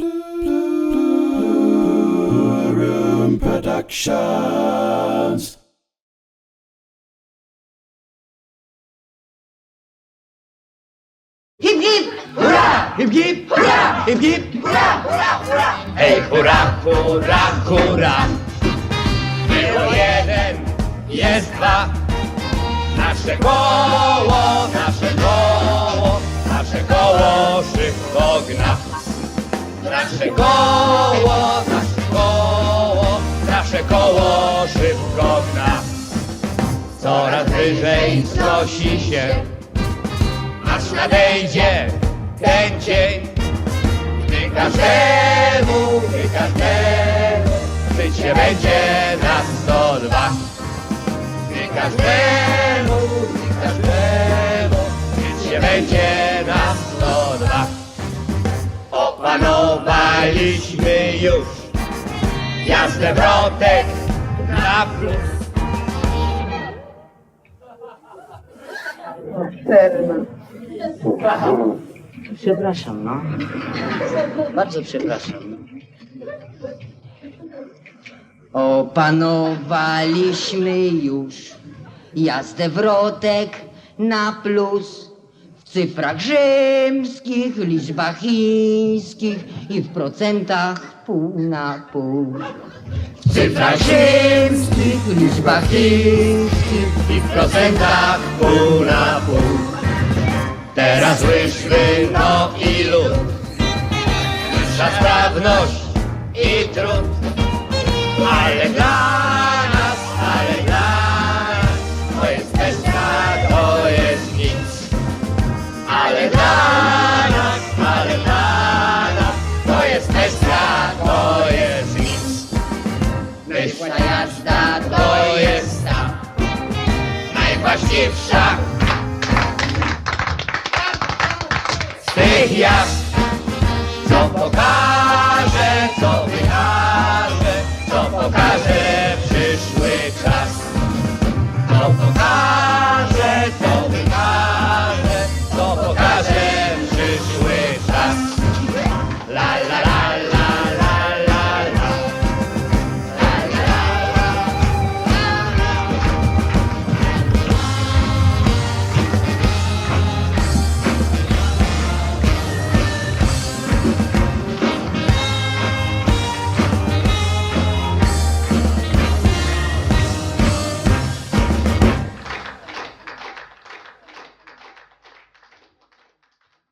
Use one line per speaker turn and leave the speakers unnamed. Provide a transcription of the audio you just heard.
Room Productions.
Hip hip! Hurra! Hip hip! Hurra! Hip hip! Hurra! Hurra! Hurra!
Hej, hurra, hurra, hurra! Było jeden, jest dwa. Nasze koło, nasze koło, nasze koło szybko gna. Nasze koło, nasze koło, nasze koło szybko gna. Coraz wyżej wznosi się, aż nadejdzie ten dzień, gdy każdemu, gdy każdemu życie będzie na 102. Gdy każdemu, gdy każdemu życie będzie na 102. Opanowaliśmy już jazdę wrotek na plus.
Przepraszam, no. Bardzo przepraszam. Opanowaliśmy już jazdę wrotek na plus. Cyfrach rzymskich, liczbach chińskich i w procentach pół na pół.
W cyfrach ziemskich, liczbach chińskich i w procentach pół na pół. Teraz wyszły no i lud, wyższa sprawność i trud. Ale dla ale dla nas, ale dla nas to jest ekstra, to jest nic. Wyszła jazda to jest ta najwłaściwsza z tych jazd, co pokaże, co wykaże, co pokaże.